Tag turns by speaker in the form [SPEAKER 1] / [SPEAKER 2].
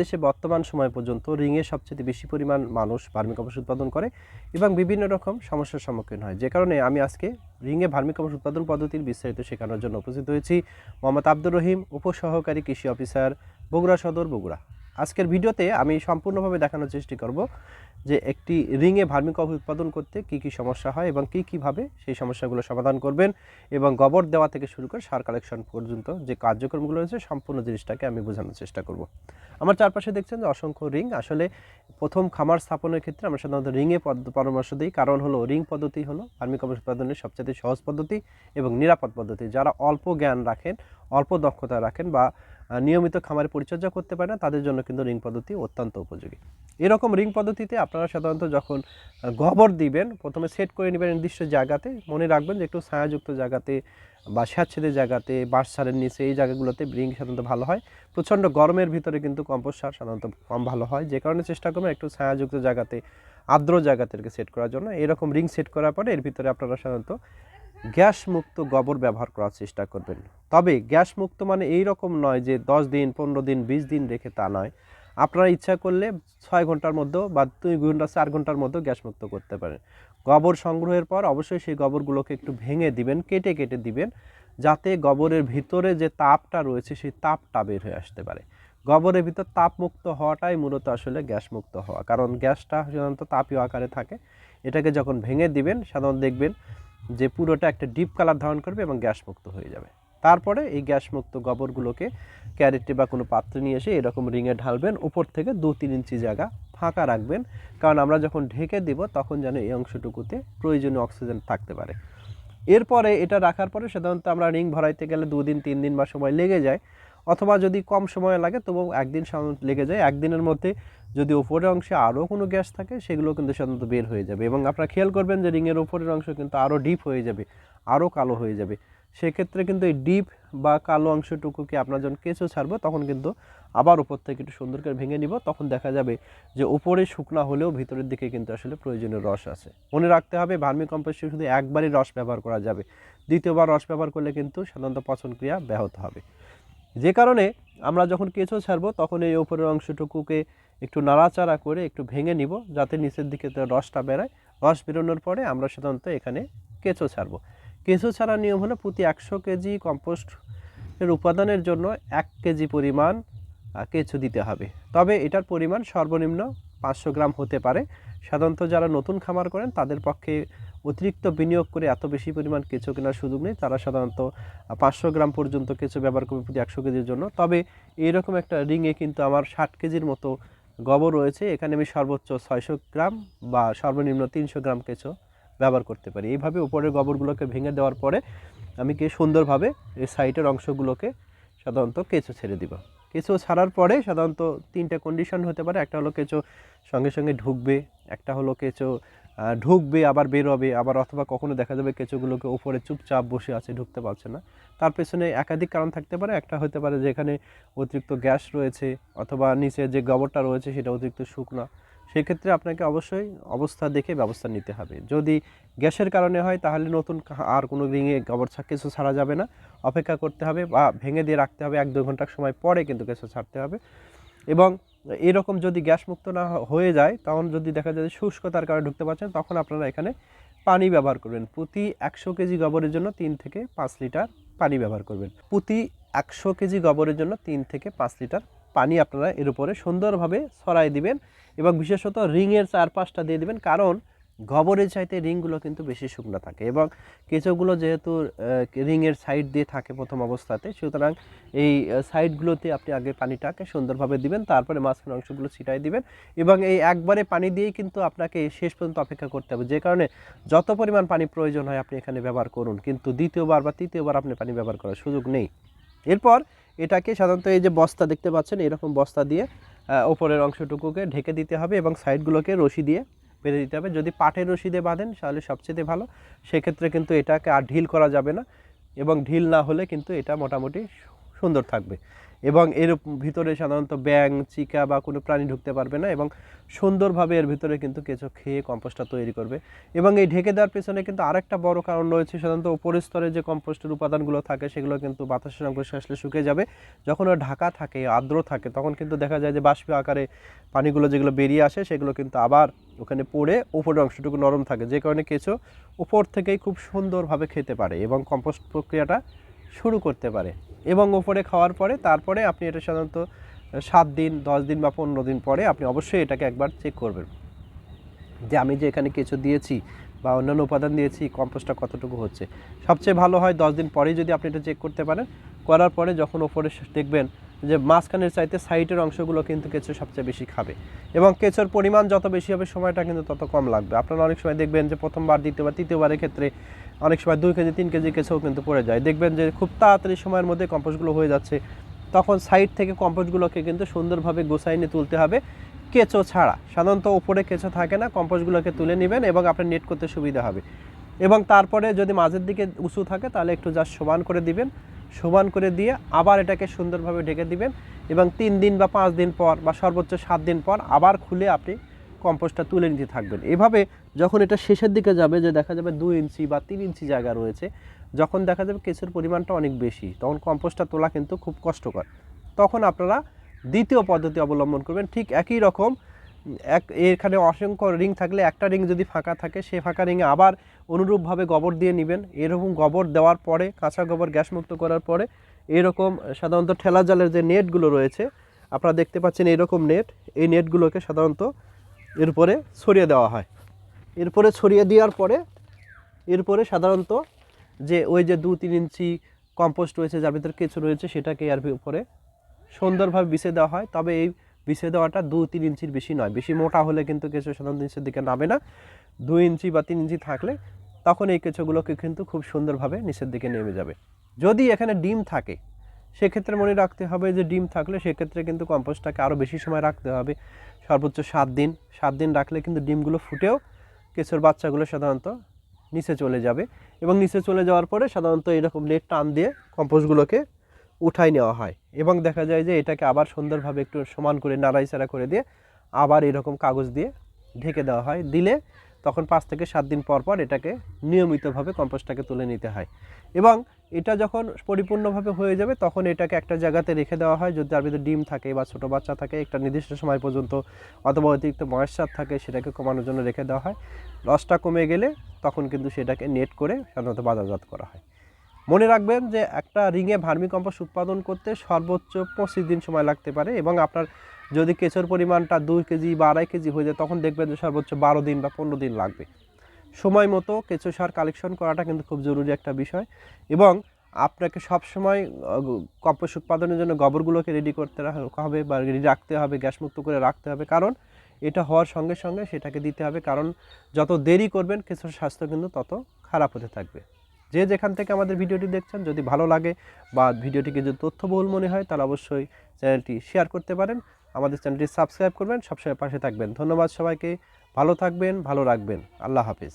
[SPEAKER 1] দেশে বর্তমান সময় পর্যন্ত রিংয়ে সবচেয়ে বেশি পরিমাণ মানুষ ভার্মিকম্পোস্ট উৎপাদন করে এবং বিভিন্ন রকম সমস্যার সম্মুখীন হয়। যে কারণে আমি আজকে রিংয়ে ভার্মিকম্পোস্ট উৎপাদন পদ্ধতির বিস্তারিত শেখানোর জন্য উপস্থিত হয়েছি। মোহাম্মদ আব্দুর রহিম, উপসহকারী কৃষি অফিসার, বগুড়া সদর, বগুড়া। আজকের ভিডিওতে আমি সম্পূর্ণভাবে দেখানোর চেষ্টা করব যে একটি রিংয়ে ভার্মিকম্পোস্ট উৎপাদন করতে কি কি সমস্যা হয় এবং কি কীভাবে সেই সমস্যাগুলো সমাধান করবেন এবং গোবর দেওয়া থেকে শুরু করে সার কালেকশন পর্যন্ত যে কার্যক্রমগুলো রয়েছে সম্পূর্ণ জিনিসটাকে আমি বোঝানোর চেষ্টা করব। আমার চারপাশে দেখছেন যে অসংখ্য রিং। আসলে প্রথম খামার স্থাপনের ক্ষেত্রে আমরা সাধারণত রিংয়ে পরামর্শ দিই। কারণ হলো রিং পদ্ধতি হলো ভার্মিকম্পোস্ট উৎপাদনের সবচেয়ে সহজ পদ্ধতি এবং নিরাপদ পদ্ধতি। যারা অল্প জ্ঞান রাখেন, অল্প দক্ষতা রাখেন বা নিয়মিত খামারে পরিচর্যা করতে পারে না, তাদের জন্য কিন্তু রিং পদ্ধতি অত্যন্ত উপযোগী। এরকম রিং পদ্ধতিতে আপনারা সাধারণত যখন গোবর দিবেন, প্রথমে সেট করে নেবেন নির্দিষ্ট জায়গাতে। মনে রাখবেন যে একটু ছায়াযুক্ত জায়গাতে বা স্যাঁতছেদে জায়গাতে, বাঁশ সারের নিচে এই জায়গাগুলোতে রিং সাধারণত ভালো হয়। প্রচণ্ড গরমের ভিতরে কিন্তু কম্পোস্ট সার সাধারণত কম ভালো হয়। যে কারণে চেষ্টা করবেন একটু ছায়াযুক্ত জায়গাতে, আর্দ্র জায়গাতে সেট করার জন্য। এরকম রিং সেট করার পরে এর ভিতরে আপনারা সাধারণত গ্যাস মুক্ত গোবর ব্যবহার করার চেষ্টা করবেন। তবে গ্যাস মুক্ত মানে এই রকম নয় যে দশ দিন, পনেরো দিন, বিশ দিন রেখে তা নয়। আপনারা ইচ্ছা করলে ছয় ঘণ্টার মধ্যেও বা দুই ঘণ্টা, চার ঘণ্টার মধ্যেও গ্যাস মুক্ত করতে পারেন। গোবর সংগ্রহের পর অবশ্যই সেই গোবরগুলোকে একটু ভেঙে দিবেন, কেটে কেটে দিবেন, যাতে গোবরের ভিতরে যে তাপটা রয়েছে সেই তাপটা বের হয়ে আসতে পারে। গোবরের ভিতর তাপমুক্ত হওয়াটাই মূলত আসলে গ্যাস মুক্ত হওয়া। কারণ গ্যাসটা সাধারণত তাপীয় আকারে থাকে। এটাকে যখন ভেঙে দিবেন, সাধারণত দেখবেন যে পুরোটা একটা ডিপ কালার ধারণ করবে এবং গ্যাস মুক্ত হয়ে যাবে। তারপরে এই গ্যাস মুক্ত গোবরগুলোকে ক্যারেটে বা কোনো পাত্রে নিয়ে এসে এরকম রিঙে ঢালবেন। উপর থেকে দু তিন ইঞ্চি জায়গা ফাঁকা রাখবেন। কারণ আমরা যখন ঢেকে দিব, তখন যেন এই অংশটুকুতে প্রয়োজনীয় অক্সিজেন থাকতে পারে। এরপরে এটা রাখার পরে সাধারণত আমরা রিং ভরাইতে গেলে দুদিন তিন দিন বা সময় লেগে যায়। অথবা যদি কম সময় লাগে, তবুও একদিন সাধারণত লেগে যায়। একদিনের মধ্যে যদি ওপরের অংশে আরও কোনো গ্যাস থাকে, সেগুলো কিন্তু সাধারণত বের হয়ে যাবে। এবং আপনারা খেয়াল করবেন যে রিংয়ের ওপরের অংশ কিন্তু আরও ডিপ হয়ে যাবে, আরও কালো হয়ে যাবে। সেক্ষেত্রে কিন্তু এই ডিপ বা কালো অংশটুকুকে আপনার যখন কেঁচো ছাড়বো, তখন কিন্তু আবার উপর থেকে একটু সুন্দর করে ভেঙে নিব। তখন দেখা যাবে যে উপরে শুকনা হলেও ভিতরের দিকে কিন্তু আসলে প্রয়োজনীয় রস আছে। মনে রাখতে হবে, ভার্মি কম্পোস্টে শুধু একবারই রস ব্যবহার করা যাবে। দ্বিতীয়বার রস ব্যবহার করলে কিন্তু সাধারণত পচন ক্রিয়া ব্যাহত হবে। যে কারণে আমরা যখন কেঁচো ছাড়বো, তখন এই ওপরের অংশটুকুকে একটু নাড়াচাড়া করে একটু ভেঙে নিব, যাতে নিচের দিকে রসটা বেরোয়। রস বেরোনোর পরে আমরা সাধারণত এখানে কেঁচো ছাড়বো। কেঁচো ছাড়ার নিয়ম হলো প্রতি একশো কেজি কম্পোস্ট এর উপাদানের জন্য এক কেজি পরিমাণ কেঁচো দিতে হবে। তবে এটার পরিমাণ সর্বনিম্ন পাঁচশো গ্রাম হতে পারে। সাধারণত যারা নতুন খামার করেন, তাদের পক্ষে অতিরিক্ত বিনিয়োগ করে এত বেশি পরিমাণ কেঁচো কেনার সুযোগ নেই। তারা সাধারণত পাঁচশো গ্রাম পর্যন্ত কেঁচো ব্যবহার করবে প্রতি একশো কেজির জন্য। তবে এইরকম একটা রিংয়ে কিন্তু আমার ষাট কেজির মতো গোবর রয়েছে। এখানে আমি সর্বোচ্চ ছয়শো গ্রাম বা সর্বনিম্ন তিনশো গ্রাম কেঁচো ব্যবহার করতে পারি। এইভাবে উপরের গোবরগুলোকে ভেঙে দেওয়ার পরে আমি কি সুন্দরভাবে এই সাইডের অংশগুলোকে সাধারণত কেঁচো ছেড়ে দিব। কেঁচো ছাড়ার পরে সাধারণত তিনটা কন্ডিশন হতে পারে। একটা হলো কেঁচো সঙ্গে সঙ্গে ঢুকবে, একটা হলো কেঁচো ঢুকবে, আবার বেরোবে, আবার অথবা কখনো দেখা যাবে কেঁচোগুলোকে উপরে চুপচাপ বসে আছে, ঢুকতে পারছে না। তার পেছনে একাধিক কারণ থাকতে পারে। একটা হতে পারে যে এখানে অতিরিক্ত গ্যাস রয়েছে অথবা নিচে যে গোবরটা রয়েছে সেটা অতিরিক্ত শুকনা। সেক্ষেত্রে আপনাকে অবশ্যই অবস্থা দেখে ব্যবস্থা নিতে হবে। যদি গ্যাসের কারণে হয়, তাহলে নতুন আর কোনো রিংয়ে গোবর কিছু ছাড়া যাবে না। অপেক্ষা করতে হবে বা ভেঙে দিয়ে রাখতে হবে এক দু ঘণ্টার সময় পরে কিন্তু কিছু ছাড়তে হবে। এবং এরকম যদি গ্যাস মুক্ত না হয়ে যায়, তখন যদি দেখা যায় শুষ্কতার কারণে ঢুকতে পারছেন, তখন আপনারা এখানে পানি ব্যবহার করবেন। প্রতি একশো কেজি গোবরের জন্য তিন থেকে পাঁচ লিটার পানি ব্যবহার করবেন। প্রতি একশো কেজি গোবরের জন্য তিন থেকে পাঁচ লিটার পানি আপনারা এর উপরে সুন্দরভাবে ছড়াই দিবেন এবং বিশেষত রিংয়ের চারপাশটা দিয়ে দিবেন। কারণ গোবরের চাইতে রিংগুলো কিন্তু বেশি শুকনো থাকে এবং কেঁচোগুলো যেহেতু রিংয়ের সাইড দিয়ে থাকে প্রথম অবস্থাতে, সুতরাং এই সাইডগুলোতে আপনি আগে পানিটাকে সুন্দরভাবে দিবেন, তারপরে মাঝখানে অংশগুলো ছিটাই দিবেন এবং এই একবারে পানি দিয়েই কিন্তু আপনাকে শেষ পর্যন্ত অপেক্ষা করতে হবে। যে কারণে যত পরিমাণ পানি প্রয়োজন হয় আপনি এখানে ব্যবহার করুন, কিন্তু দ্বিতীয়বার বা তৃতীয়বার আপনি পানি ব্যবহার করার সুযোগ নেই। এরপর এটাকে সাধারণত এই যে বস্তা দেখতে পাচ্ছেন, এরকম বস্তা দিয়ে ওপরের অংশটুকুকে ঢেকে দিতে হবে এবং সাইডগুলোকে রশি দিয়ে বেঁধে দিতে হবে। যদি পাটের রশিদে বাঁধেন তাহলে সবচেয়ে ভালো। সেক্ষেত্রে কিন্তু এটাকে আর ঢিল করা যাবে না এবং ঢিল না হলে কিন্তু এটা মোটামুটি সুন্দর থাকবে। এবং এর ভিতরে সাধারণত ব্যাং চিকা বা কোনো প্রাণী ঢুকতে পারবে না এবং সুন্দরভাবে এর ভিতরে কিন্তু কেঁচো খেয়ে কম্পোস্টটা তৈরি করবে। এবং এই ঢেকে দেওয়ার পেছনে কিন্তু আরেকটা বড় কারণ রয়েছে, সাধারণত উপরের স্তরে যে কম্পোস্টের উপাদানগুলো থাকে, সেগুলো কিন্তু বাতাসের সংস্পর্শে আসলে শুকিয়ে যাবে। যখন ওটা ঢাকা থাকে, আর্দ্র থাকে, তখন কিন্তু দেখা যায় যে বাষ্পীয় আকারে পানিগুলো যেগুলো বেরিয়ে আসে, সেগুলো কিন্তু আবার ওখানে পড়ে ওপরের অংশটুকু নরম থাকে। যে কারণে কেঁচো উপর থেকেই খুব সুন্দরভাবে খেতে পারে এবং কম্পোস্ট প্রক্রিয়াটা শুরু করতে পারে। এবং ওপরে খাওয়ার পরে তারপরে আপনি এটা সাধারণত সাত দিন, দশ দিন বা পনেরো দিন পরে আপনি অবশ্যই এটাকে একবার চেক করবেন। যে আমি যে এখানে কিছু দিয়েছি বা অন্যান্য উপাদান দিয়েছি কম্পোস্টটা কতটুকু হচ্ছে। সবচেয়ে ভালো হয় দশ দিন পরেই যদি আপনি এটা চেক করতে পারেন, করার পরে যখন ওপরে দেখবেন যে মাঝখানের চাইতে সাইটের অংশগুলো কিন্তু কেঁচো সবচেয়ে বেশি খাবে। এবং কেঁচোর পরিমাণ যত বেশি হবে সময়টা কিন্তু তত কম লাগবে। আপনারা অনেক সময় দেখবেন যে প্রথমবার, দ্বিতীয়বার, তৃতীয়বারের ক্ষেত্রে অনেক সময় দুই কেজি, তিন কেজি কেঁচোও কিন্তু পড়ে যায়। দেখবেন যে খুব তাড়াতাড়ি সময়ের মধ্যে কম্পোস্টগুলো হয়ে যাচ্ছে। তখন সাইড থেকে কম্পোস্টগুলোকে কিন্তু সুন্দরভাবে গোছাই নিয়ে তুলতে হবে। কেঁচো ছাড়া। সাধারণত ওপরে কেঁচো থাকে না, কম্পোস্টগুলোকে তুলে নেবেন এবং আপনার নেট করতে সুবিধা হবে। এবং তারপরে যদি মাঝের দিকে উঁচু থাকে, তাহলে একটু জাস্ট সমান করে দিবেন। সমান করে দিয়ে আবার এটাকে সুন্দরভাবে ঢেকে দিবেন এবং তিন দিন বা পাঁচ দিন পর বা সর্বোচ্চ সাত দিন পর আবার খুলে আপনি কম্পোস্টটা তুলে নিতে থাকবেন। এভাবে যখন এটা শেষের দিকে যাবে যে দেখা যাবে দুই ইঞ্চি বা তিন ইঞ্চি জায়গা রয়েছে, যখন দেখা যাবে কেঁচোর পরিমাণটা অনেক বেশি, তখন কম্পোস্টটা তোলা কিন্তু খুব কষ্টকর। তখন আপনারা দ্বিতীয় পদ্ধতি অবলম্বন করবেন, ঠিক একই রকম, এক, এখানে অসংখ্য রিং থাকলে একটা রিং যদি ফাঁকা থাকে সে ফাঁকা রিংয়ে আবার অনুরূপভাবে গোবর দিয়ে নেবেন। এরকম গোবর দেওয়ার পরে, কাঁচা গোবর গ্যাস মুক্ত করার পরে, এরকম সাধারণত ঠেলা জালের যে নেটগুলো রয়েছে, আপনারা দেখতে পাচ্ছেন এরকম নেট, এই নেটগুলোকে সাধারণত এর উপরে ছড়িয়ে দেওয়া হয়। এরপরে ছড়িয়ে দেওয়ার পরে, এরপরে সাধারণত যে ওই যে দু তিন ইঞ্চি কম্পোস্ট রয়েছে, যার ভিতরে কেঁচো রয়েছে, সেটাকে এর উপরে সুন্দরভাবে বিছে দেওয়া হয়। তবে এই বিছে দেওয়াটা দু তিন ইঞ্চির বেশি নয়। বেশি মোটা হলে কিন্তু কেঁচো সাধারণত নিচের দিকে নামে না। দু ইঞ্চি বা তিন ইঞ্চি থাকলে তখন এই কেঁচোগুলোকে কিন্তু খুব সুন্দরভাবে নিচের দিকে নেমে যাবে। যদি এখানে ডিম থাকে সেক্ষেত্রে মনে রাখতে হবে যে ডিম থাকলে সেক্ষেত্রে কিন্তু কম্পোস্টটাকে আরও বেশি সময় রাখতে হবে। সর্বোচ্চ সাত দিন সাত দিন রাখলে কিন্তু ডিমগুলো ফুটেও কেঁচোর বাচ্চাগুলো সাধারণত নিচে চলে যাবে এবং নিচে চলে যাওয়ার পরে সাধারণত এরকম নেট টান দিয়ে কম্পোস্টগুলোকে উঠাই নেওয়া হয় এবং দেখা যায় যে এটাকে আবার সুন্দরভাবে একটু সমান করে নাড়াইচাড়া করে দিয়ে আবার এরকম কাগজ দিয়ে ঢেকে দেওয়া হয়। দিলে তখন পাঁচ থেকে সাত দিন পর পর এটাকে নিয়মিতভাবে কম্পোস্টটাকে তুলে নিতে হয়। এবং এটা যখন পরিপূর্ণভাবে হয়ে যাবে, তখন এটাকে একটা জায়গাতে রেখে দেওয়া হয়। যদি তার ভিতরে ডিম থাকে বা ছোটো বাচ্চা থাকে, একটা নির্দিষ্ট সময় পর্যন্ত অথবা অতিরিক্ত ময়েশ্চার থাকে, সেটাকে কমানোর জন্য রেখে দেওয়া হয়। লসটা কমে গেলে তখন কিন্তু সেটাকে নেট করে সাধারণত বাজারজাত করা হয়। মনে রাখবেন যে একটা রিংয়ে ভার্মি কম্পোস্ট উৎপাদন করতে সর্বোচ্চ পঁচিশ দিন সময় লাগতে পারে এবং আপনার যদি কেঁচোর পরিমাণটা দুই কেজি বা আড়াই কেজি হয়ে যায়, তখন দেখবেন যে সর্বোচ্চ বারো দিন বা পনেরো দিন লাগবে। সময় মতো কেঁচো সার কালেকশন করাটা কিন্তু খুব জরুরি একটা বিষয় এবং আপনাকে সবসময় কম্পোস্ট উৎপাদনের জন্য গোবরগুলোকে রেডি করতে হবে বা রেডি রাখতে হবে, গ্যাস মুক্ত করে রাখতে হবে। কারণ এটা হওয়ার সঙ্গে সঙ্গে সেটাকে দিতে হবে। কারণ যত দেরি করবেন, কেঁচোর স্বাস্থ্য কিন্তু তত খারাপ হতে থাকবে। যে যেখান থেকে আমাদের ভিডিওটি দেখছেন, যদি ভালো লাগে বা ভিডিওটিকে যদি তথ্যবহুল মনে হয়, তাহলে অবশ্যই চ্যানেলটি শেয়ার করতে পারেন। আমাদের চ্যানেলটি সাবস্ক্রাইব করবেন, সবসময় পাশে থাকবেন। ধন্যবাদ সবাইকে। ভালো থাকবেন, ভালো রাখবেন। আল্লাহ হাফিজ।